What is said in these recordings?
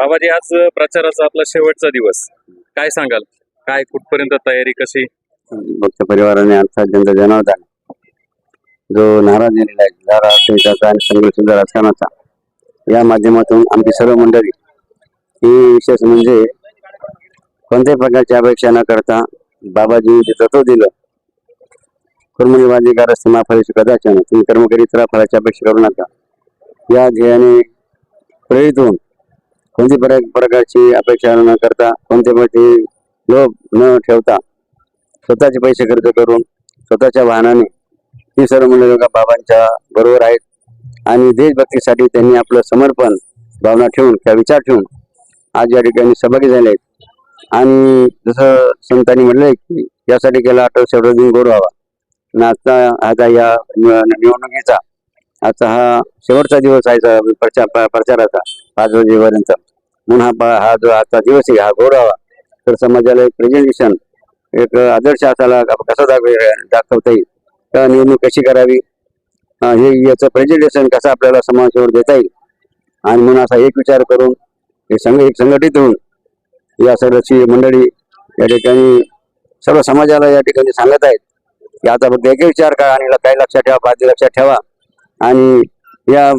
बाबाजी आज प्रचाराचा आपला शेवटचा दिवस. काय सांगाल? काय कुठपर्यंत तयारी कशी? भक्त परिवाराने आमचा जनता जनार्दन जो नाराज दिलेला आहे जरा संहिताचा आणि संघर्ष राजकारणाचा या माध्यमातून आमची सर्व मंडळी ही विशेष म्हणजे कोणत्याही प्रकारची अपेक्षा न करता बाबाजी जे तत्व दिलं कर्मनिवादी कारस्थ माफळीची कदाचन तुम्ही कर्म करीत फळाची अपेक्षा करू नका. या ध्येयाने प्रेरित होऊन कोणती प्रकारची अपेक्षा न करता कोणत्या प्रकारची लोभ न ठेवता स्वतःचे पैसे खर्च करून स्वतःच्या वाहनाने ही सर्व मुलं बाबांच्या बरोबर आहेत. आणि देशभक्तीसाठी त्यांनी आपलं समर्पण भावना ठेवून किंवा विचार ठेवून आज या ठिकाणी सहभागी झाले आहेत. आणि जसं संतांनी म्हटलंय की यासाठी केला अटल शेवट दिन गोड व्हावा. आणि आजचा आता या निवडणुकीचा आजचा हा शेवटचा दिवस आहे प्रचार प- प्रचाराचा पाच वाजेपर्यंत म्हणून हा हा जो आजचा दिवस आहे हा गौरवा तर समाजाला एक प्रेझेंटेशन एक आदर्श असायला कसा दाखव दाखवता येईल? का निवडणूक कशी करावी? हे याचं प्रेझेंटेशन कसं आपल्याला समाजावर देता येईल? आणि म्हणून असा एक विचार करून हे संघ एक संघटित होऊन या सर्वची मंडळी या ठिकाणी सर्व समाजाला या ठिकाणी सांगत आहेत की आता फक्त एक विचार करा आणि काही लक्षात ठेवा बाधी लक्षात ठेवा. आणि या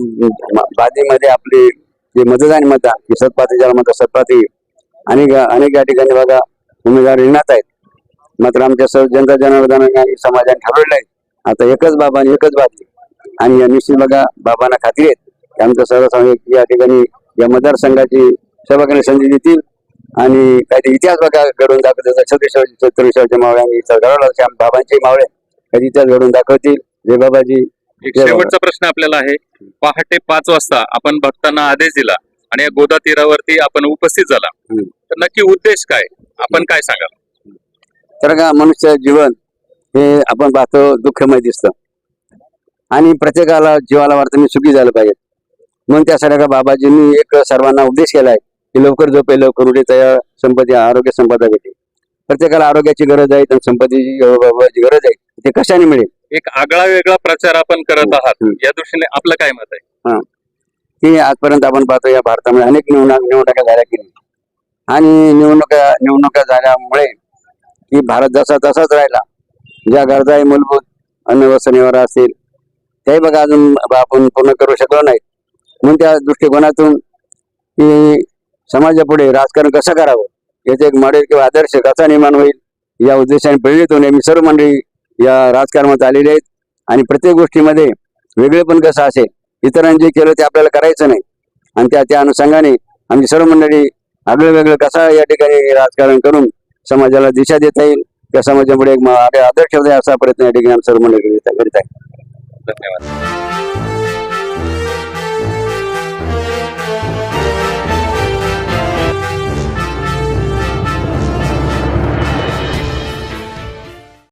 बाधीमध्ये आपली जे मतदान मतदान की सतपाती ज्याला म्हणतात सतपाती अनेक अनेक या ठिकाणी बघा उमेदवार रिंगणात आहेत. मात्र आमच्या सर्व जनता जनार्दनाने आणि समाजाने ठरवलेलं आहे. आता एकच बाबा आणि एकच बातमी आणि या निश्चित बघा बाबांना खात्री आहेत की आमचं सर्व या ठिकाणी या मतदारसंघाची सेवा संधी देतील. आणि काहीतरी इतिहास बघा घडून दाखवतात छत्तीस चतुर्विश्वाचे मावळे आणि इतर बाबांचे मावळे काही इतिहास घडून दाखवतील. जय बाबाजी एक शेवटचा प्रश्न आपल्याला आहे. पहाटे पाच वाजता आपण भक्तांना आदेश दिला आणि या गोदा तीरावरती आपण उपस्थित झाला. तर नक्की उद्देश काय? आपण काय सांगाल? तर का मनुष्य जीवन हे आपण पाहतो दुःखमय दिसतं. आणि प्रत्येकाला जीवाला वाटतं मी सुखी झालं पाहिजे. म्हणून त्यासाठी का बाबाजींनी एक सर्वांना उपदेश केलाय की लवकर झोपे लवकर उठे तया संपत्ती आरोग्य संपदा भेटे. प्रत्येकाला आरोग्याची गरज आहे तर संपत्तीची गरज आहे. ते कशाने मिळेल? एक आगळा वेगळा प्रचार आपण करत आहात. या दृष्टीने आपलं काय मत आहे की आजपर्यंत आपण पाहतो या भारतामध्ये अनेक निवडणुका निवडणुका झाल्या की नाही. आणि निवडणुका निवडणुका झाल्यामुळे की भारत जसा तसाच राहिला ज्या गरजा आहे मूलभूत अन्न वस्त्र निवारा असतील त्याही बघा अजून आपण पूर्ण करू शकलो नाहीत म्हणून त्या दृष्टिकोनातून की समाजापुढे राजकारण कसं करावं याचे एक मॉडेल किंवा आदर्श कसा निर्माण होईल या उद्देशाने प्रेरित होऊन आम्ही सर्व मंडळी या राजकारणात आलेले आहेत. आणि प्रत्येक गोष्टीमध्ये वेगळेपण कसं असेल इतरांनी जे केलं ते आपल्याला करायचं नाही. आणि त्या त्या अनुषंगाने आमची सर्व मंडळी आगळं वेगळं कसा या ठिकाणी राजकारण करून समाजाला दिशा देता येईल त्या समाजामुळे एक आदर्श ठेवता असा प्रयत्न या ठिकाणी आम्ही सर्व मंडळी करीत आहे. धन्यवाद.